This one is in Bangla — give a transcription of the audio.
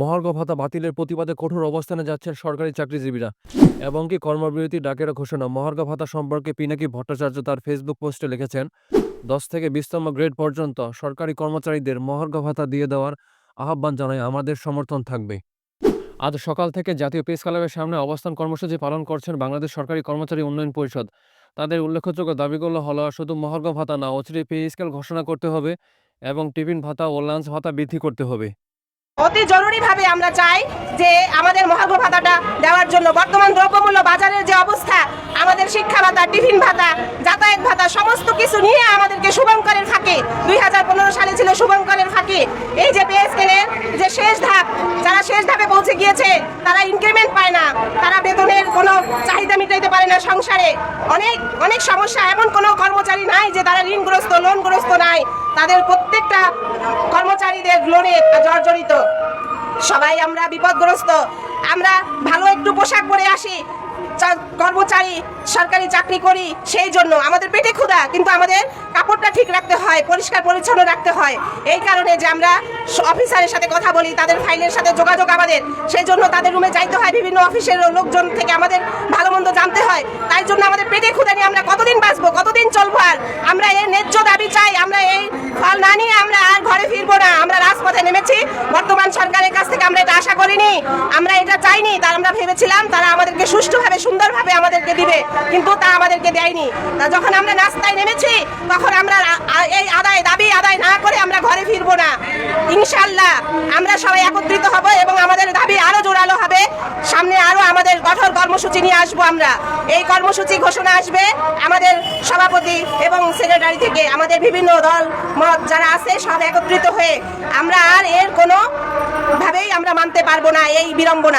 মহার্ঘ ভাতা বাতিলের প্রতিবাদে কঠোর অবস্থানে যাচ্ছেন সরকারি চাকরিজীবীরা। এবং কি কর্মবিরতি ডাকের ঘোষণা, মহার্ঘ ভাতা সম্পর্কে পিনাকি ভট্টাচার্য তার ফেসবুক পোস্টে লিখেছেন, দশ থেকে বিশতম গ্রেড পর্যন্ত সরকারি কর্মচারীদের মহার্ঘ ভাতা দিয়ে দেওয়ার আহ্বান জানায়, আমাদের সমর্থন থাকবে। আজ সকাল থেকে জাতীয় প্রেস ক্লাবের সামনে অবস্থান কর্মসূচি পালন করছেন বাংলাদেশ সরকারি কর্মচারী উন্নয়ন পরিষদ। তাদের উল্লেখযোগ্য দাবিগুলো হলো, শুধু মহার্ঘ ভাতা না অচিরে পে স্কেল ঘোষণা করতে হবে এবং টিফিন ভাতা ও লাঞ্চ ভাতা বৃদ্ধি করতে হবে। অতি জরুরিভাবে আমরা চাই যে আমাদের মহার্ঘ ভাতাটা দেওয়ার জন্য বর্তমান দ্রব্যমূল্য বাজারের যে অবস্থা, আমাদের শিক্ষা ভাতা, টিফিন ভাতা, যাতায়াত ভাতা, সমস্ত কিছু নিয়ে আমাদেরকে শুভঙ্করের ফাঁকে, দুই হাজার পনেরো সালে ছিল শুভঙ্করের ফাঁকে। এই যে পে যে শেষ ধাপ, যারা শেষ ধাপে পৌঁছে গিয়েছে, তারা ইনক্রিমেন্ট পায় না। তারা বেতনের কোনো চাহিদা মিটাইতে পারে না সংসারে। অনেক অনেক সমস্যা। এমন কোনো কর্মচারী নাই যে তারা ঋণগ্রস্ত লোনগ্রস্ত নাই। তাদের প্রত্যেকটা কর্মচারীদের লোনে জর্জরিত সবাই আমরা বিপদগ্রস্ত। আমরা ভালো একটু পোশাক পরে আসি। কর্মচারী সরকারি চাকরি করি, সেই জন্য আমাদের পেটে ক্ষুধা, কিন্তু আমাদের কাপড়টা ঠিক রাখতে হয়, পরিষ্কার পরিচ্ছন্ন রাখতে হয়। এই কারণে যে আমরা অফিসারের সাথে কথা বলি, তাদের ফাইলের সাথে যোগাযোগ আমাদের, সেই জন্য তাদের রুমে যাইতে হয় বিভিন্ন অফিসের লোকজন থেকে আমাদের ভালো মন্দ জানতে হয়। তাই জন্য আমাদের পেটে ক্ষুধা নিয়ে আমরা কতদিন বাঁচবো, কতদিন চলবো আর? আমরা এই ন্যায্য দাবি চাই, আমরা এই ফল না নিয়ে আমরা ঘরে ফিরবো না। আমরা রাজপথে নেমেছি। বর্তমান সরকারের কাছ থেকে আমরা এটা আশা করিনি। আমরা এটা চাইনি, তার আমরা ভেবেছিলাম, তারা আমাদেরকে সুষ্ঠুভাবে, সুন্দরভাবে আমাদেরকে দিবে। কিন্তু তা আমাদেরকে দেয়নি। তা যখন আমরা রাস্তায় নেমেছি, তখন আমরা এই আদায় দাবি আদায় না করে আমরা ঘরে ফিরবো না। ইনশাল্লাহ আমরা সবাই একত্রিত হব এবং আমাদের দাবি সামনে আরও আমাদের কঠোর কর্মসূচি নিয়ে আসব আমরা। এই কর্মসূচি ঘোষণা আসবে আমাদের সভাপতি এবং সেক্রেটারি থেকে। আমাদের বিভিন্ন দল, মত যারা আছে সব একত্রিত হয়ে আমরা আর এর কোনো ভাবেই আমরা মানতে পারব না, এই বিড়ম্বনা।